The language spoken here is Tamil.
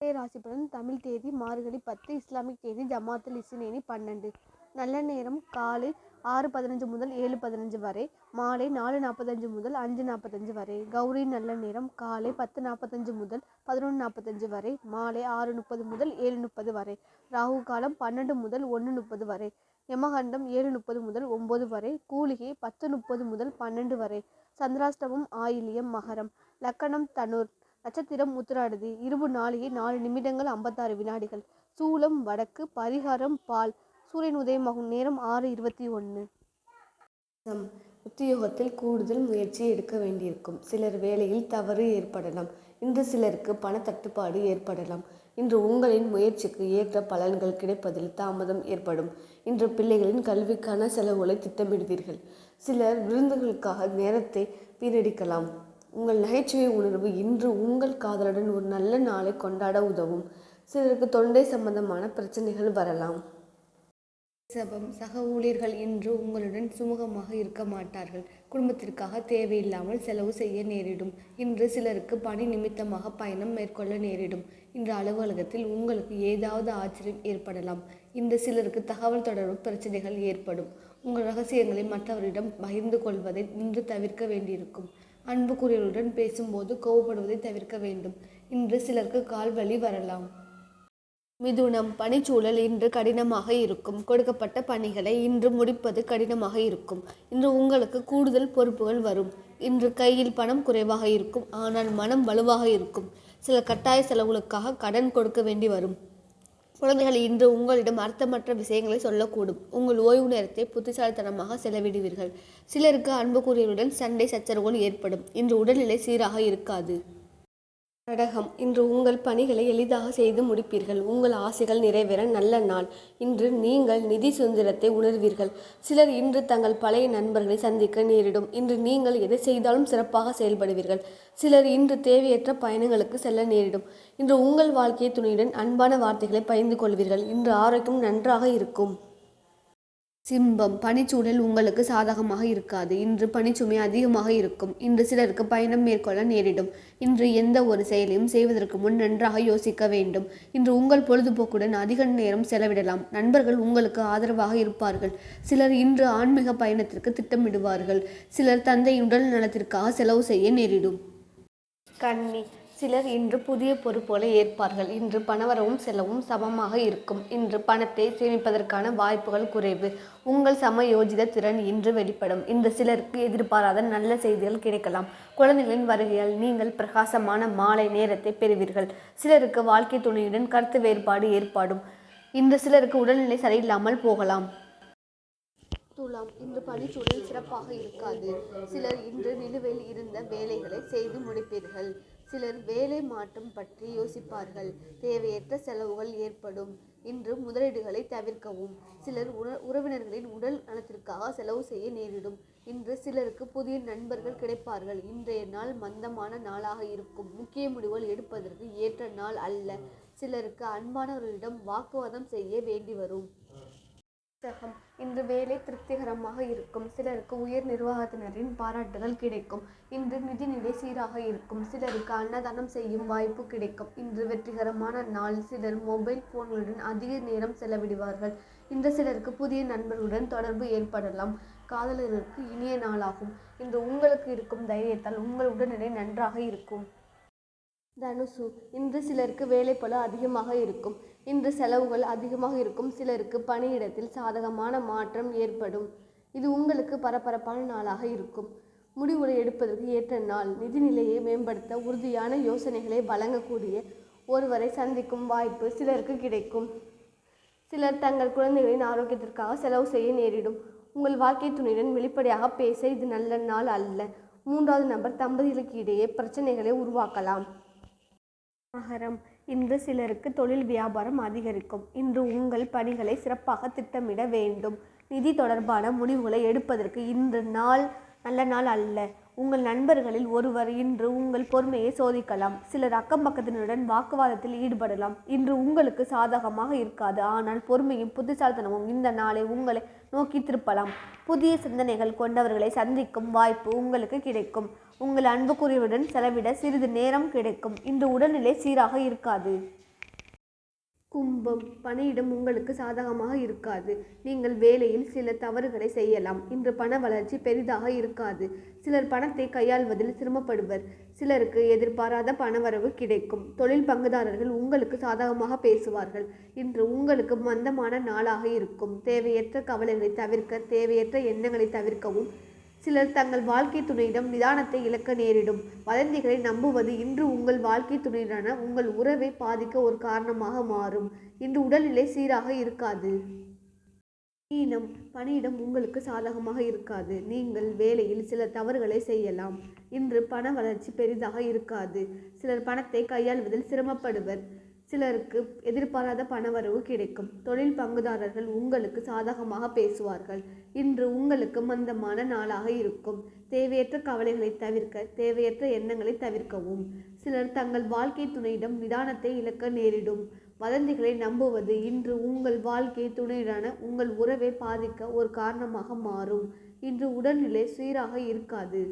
இன்றைய ராசி பலன் தமிழ் தேதி மார்கழி பத்து இஸ்லாமிக் தேதி ஜமாத்துல் இசுனேனி பன்னெண்டு. நல்ல நேரம் காலை ஆறு பதினஞ்சு முதல் ஏழு பதினஞ்சு வரை மாலை நாலு நாற்பத்தஞ்சு முதல் அஞ்சு நாற்பத்தஞ்சு வரை. கௌரி நல்ல நேரம் காலை பத்து நாற்பத்தஞ்சு முதல் பதினொன்று நாற்பத்தஞ்சு வரை மாலை ஆறு முப்பது முதல் ஏழு முப்பது வரை ராகு காலம் பன்னெண்டு முதல் ஒன்று முப்பது வரை யமகண்டம் ஏழு முப்பது முதல் ஒம்பது வரை கூலிகை பத்து முப்பது முதல் பன்னெண்டு வரை சந்திராஷ்டமம் ஆயிலியம் மகரம் லக்கணம் தனுர் நட்சத்திரம் உத்திராடதி இருபு நாளையே நாலு நிமிடங்கள் ஐம்பத்தாறு வினாடிகள். சூலம் வடக்கு பரிகாரம் பால். சூரியன் உதயமாகும் நேரம் ஆறு இருபத்தி ஒன்று உத்தியோகத்தில் கூடுதல் முயற்சி எடுக்க வேண்டியிருக்கும். சிலர் வேலையில் தவறு ஏற்படலாம். இன்று சிலருக்கு பணத்தட்டுப்பாடு ஏற்படலாம். இன்று உங்களின் முயற்சிக்கு ஏற்ற பலன்கள் கிடைப்பதில் தாமதம் ஏற்படும். இன்று பிள்ளைகளின் கல்விக்கான செலவுகளை திட்டமிடுவீர்கள். சிலர் விருந்துகளுக்காக நேரத்தை வீணடிக்கலாம். உங்கள் நகைச்சுவை உணர்வு இன்று உங்கள் காதலுடன் ஒரு நல்ல நாளை கொண்டாட உதவும். சிலருக்கு தொண்டை சம்பந்தமான பிரச்சனைகள் வரலாம். சபம் சக ஊழியர்கள் இன்று உங்களுடன் சுமூகமாக இருக்க மாட்டார்கள். குடும்பத்திற்காக தேவையில்லாமல் செலவு செய்ய நேரிடும். இன்று சிலருக்கு பணி நிமித்தமாக பயணம் மேற்கொள்ள நேரிடும். இன்று அலுவலகத்தில் உங்களுக்கு ஏதாவது ஆச்சரியம் ஏற்படலாம். இன்று சிலருக்கு தகவல் தொடர்பு பிரச்சனைகள் ஏற்படும். உங்கள் ரகசியங்களை மற்றவரிடம் பகிர்ந்து கொள்வதை இன்று தவிர்க்க வேண்டியிருக்கும். அன்புக்குரியவருடன் பேசும்போது கோவப்படுவதை தவிர்க்க வேண்டும். இன்று சிலருக்கு கால் வலி வரலாம். மிதுனம் பணிச்சூழல் இன்று கடினமாக இருக்கும். கொடுக்கப்பட்ட பணிகளை இன்று முடிப்பது கடினமாக இருக்கும். இன்று உங்களுக்கு கூடுதல் பொறுப்புகள் வரும். இன்று கையில் பணம் குறைவாக இருக்கும். ஆனால் மனம் வலுவாக இருக்கும். சில கட்டாய செலவுகளுக்காக கடன் கொடுக்க வேண்டி வரும். குழந்தைகள் இன்று உங்களிடம் அர்த்தமற்ற விஷயங்களை சொல்லக்கூடும். உங்கள் ஓய்வு நேரத்தை புத்திசாலித்தனமாக செலவிடுவீர்கள். சிலருக்கு அன்புக்குரியவருடன் சண்டை சச்சரவுகள் ஏற்படும். இன்று உடல்நிலை சீராக இருக்காது. கடகம் இன்று உங்கள் பணிகளை எளிதாக செய்து முடிப்பீர்கள். உங்கள் ஆசைகள் நிறைவேற நல்ல நாள். இன்று நீங்கள் நிதி சுதந்திரத்தை உணர்வீர்கள். சிலர் இன்று தங்கள் பழைய நண்பர்களை சந்திக்க நேரிடும். இன்று நீங்கள் எதை செய்தாலும் சிறப்பாக செயல்படுவீர்கள். சிலர் இன்று தேவையற்ற பயணங்களுக்கு செல்ல நேரிடும். இன்று உங்கள் வாழ்க்கை துணையுடன் அன்பான வார்த்தைகளை பகிர்ந்து கொள்வீர்கள். இன்று ஆரோக்கியம் நன்றாக இருக்கும். சிம்பம். பனிச்சூழல் உங்களுக்கு சாதகமாக இருக்காது. இன்று பனிச்சுமை அதிகமாக இருக்கும். இன்று சிலருக்கு பயணம் மேற்கொள்ள நேரிடும். இன்று எந்த ஒரு செயலையும் செய்வதற்கு முன் நன்றாக யோசிக்க வேண்டும். இன்று உங்கள் பொழுதுபோக்குடன் அதிக நேரம் செலவிடலாம். நண்பர்கள் உங்களுக்கு ஆதரவாக இருப்பார்கள். சிலர் இன்று ஆன்மீக பயணத்திற்கு திட்டமிடுவார்கள். சிலர் தந்தையின் உடல் நலத்திற்காக செலவு செய்ய நேரிடும். கன்னி. சிலர் இன்று புதிய பொறுப்புகளை ஏற்பார்கள். இன்று பணவரவும் செலவும் சமமாக இருக்கும். இன்று பணத்தை சேமிப்பதற்கான வாய்ப்புகள் குறைவு. உங்கள் சமயோஜித திறன் இன்று வெளிப்படும். இந்த சிலருக்கு எதிர்பாராத நல்ல செய்திகள் கிடைக்கலாம். குழந்தைகளின் வருகையால் நீங்கள் பிரகாசமான மாலை நேரத்தை பெறுவீர்கள். சிலருக்கு வாழ்க்கை துணையுடன் கருத்து வேறுபாடு ஏற்படும். இன்று சிலருக்கு உடல்நிலை சரியில்லாமல் போகலாம். துலாம். இன்று பணிச்சூழல் சிறப்பாக இருக்காது. சிலர் இன்று நிலுவையில் இருந்த வேலைகளை செய்து முடிப்பீர்கள். சிலர் வேலை மாற்றம் பற்றி யோசிப்பார்கள். தேவையற்ற செலவுகள் ஏற்படும். இன்று முதலீடுகளை தவிர்க்கவும். சிலர் உற உறவினர்களின் உடல் நலத்திற்காக செலவு செய்ய நேரிடும். இன்று சிலருக்கு புதிய நண்பர்கள் கிடைப்பார்கள். இன்றைய நாள் மந்தமான நாளாக இருக்கும். முக்கிய முடிவுகள் எடுப்பதற்கு ஏற்ற நாள் அல்ல. சிலருக்கு அன்பானவர்களிடம் வாக்குவாதம் செய்ய வேண்டி வரும். புத்தகம் இன்று வேலை திருப்திகரமாக இருக்கும். சிலருக்கு உயர் நிர்வாகத்தினரின் பாராட்டுகள் கிடைக்கும். இன்று நிதிநிலை சீராக இருக்கும். சிலருக்கு அன்னதானம் செய்யும் வாய்ப்பு கிடைக்கும். இன்று வெற்றிகரமான நாள். சிலர் மொபைல் போன்களுடன் அதிக நேரம் செலவிடுவார்கள். இன்று சிலருக்கு புதிய நண்பர்களுடன் தொடர்பு ஏற்படலாம். காதலருக்கு இனிய நாளாகும். இன்று உங்களுக்கு இருக்கும் தைரியத்தால் உங்கள் உடல்நிலை நன்றாக இருக்கும். தனுசு இன்று சிலருக்கு வேலைப்பளு அதிகமாக இருக்கும். இன்று செலவுகள் அதிகமாக இருக்கும். சிலருக்கு பணியிடத்தில் சாதகமான மாற்றம் ஏற்படும். இது உங்களுக்கு பரபரப்பான நாளாக இருக்கும். முடிவுகளை எடுப்பதற்கு ஏற்ற நாள். நிதிநிலையை மேம்படுத்த உறுதியான யோசனைகளை வழங்கக்கூடிய ஒருவரை சந்திக்கும் வாய்ப்பு சிலருக்கு கிடைக்கும். சிலர் தங்கள் குழந்தைகளின் ஆரோக்கியத்திற்காக செலவு செய்ய நேரிடும். உங்கள் வாழ்க்கை துணையுடன் வெளிப்படையாக பேச இது நல்ல நாள் அல்ல. மூன்றாவது நபர் தம்பதிகளுக்கு இடையே பிரச்சனைகளை உருவாக்கலாம். மகரம் இன்று சிலருக்கு தொழில் வியாபாரம் அதிகரிக்கும். இன்று உங்கள் பணிகளை சிறப்பாக திட்டமிட வேண்டும். நிதி தொடர்பான முடிவுகளை எடுப்பதற்கு இன்று நாள் நல்ல நாள் அல்ல. உங்கள் நண்பர்களில் ஒருவர் இன்று உங்கள் பொறுமையை சோதிக்கலாம். சிலர் அக்கம் பக்கத்தினருடன் வாக்குவாதத்தில் ஈடுபடலாம். இன்று உங்களுக்கு சாதகமாக இருக்காது. ஆனால் பொறுமையும் புத்திசாலித்தனமும் இந்த நாளை உங்களை நோக்கி திருப்பலாம். புதிய சிந்தனைகள் கொண்டவர்களை சந்திக்கும் வாய்ப்பு உங்களுக்கு கிடைக்கும். உங்கள் அன்புக்குரியவுடன் செலவிட சிறிது நேரம் கிடைக்கும். இன்று உடல்நிலை சீராக இருக்காது. கும்பம் பணியிடம் உங்களுக்கு சாதகமாக இருக்காது. நீங்கள் வேலையில் சில தவறுகளை செய்யலாம். இன்று பண வளர்ச்சி பெரிதாக இருக்காது. சிலர் பணத்தை கையாள்வதில் சிரமப்படுவர். சிலருக்கு எதிர்பாராத பணவரவு கிடைக்கும். தொழில் பங்குதாரர்கள் உங்களுக்கு சாதகமாக பேசுவார்கள். இன்று உங்களுக்கு மந்தமான நாளாக இருக்கும். தேவையற்ற கவலைகளை தவிர்க்க தேவையற்ற எண்ணங்களை தவிர்க்கவும் சிலர் தங்கள் வாழ்க்கை துணையிடம் நிதானத்தை இழக்க நேரிடும். வதந்திகளை நம்புவது இன்று உங்கள் வாழ்க்கை துணையுடனான உங்கள் உறவை பாதிக்க ஒரு காரணமாக மாறும். இன்று உடல்நிலை சீராக இருக்காது. ஈனம் பணியிடம் உங்களுக்கு சாதகமாக இருக்காது. நீங்கள் வேலையில் சில தவறுகளை செய்யலாம். இன்று பண வளர்ச்சி பெரிதாக இருக்காது. சிலர் பணத்தை கையாள்வதில் சிரமப்படுவர். சிலருக்கு எதிர்பாராத பணவரவு கிடைக்கும். தொழில் பங்குதாரர்கள் உங்களுக்கு சாதகமாக பேசுவார்கள். இன்று உங்களுக்கு மந்தமான நாளாக இருக்கும். தேவையற்ற கவலைகளை தவிர்க்க தேவையற்ற எண்ணங்களை தவிர்க்கவும். சிலர் தங்கள் வாழ்க்கை துணையிடம் நிதானத்தை இழக்க நேரிடும். வதந்திகளை நம்புவது இன்று உங்கள் வாழ்க்கை துணையுடான உங்கள் உறவை பாதிக்க ஒரு காரணமாக மாறும். இன்று உடல்நிலை சீராக இருக்காது.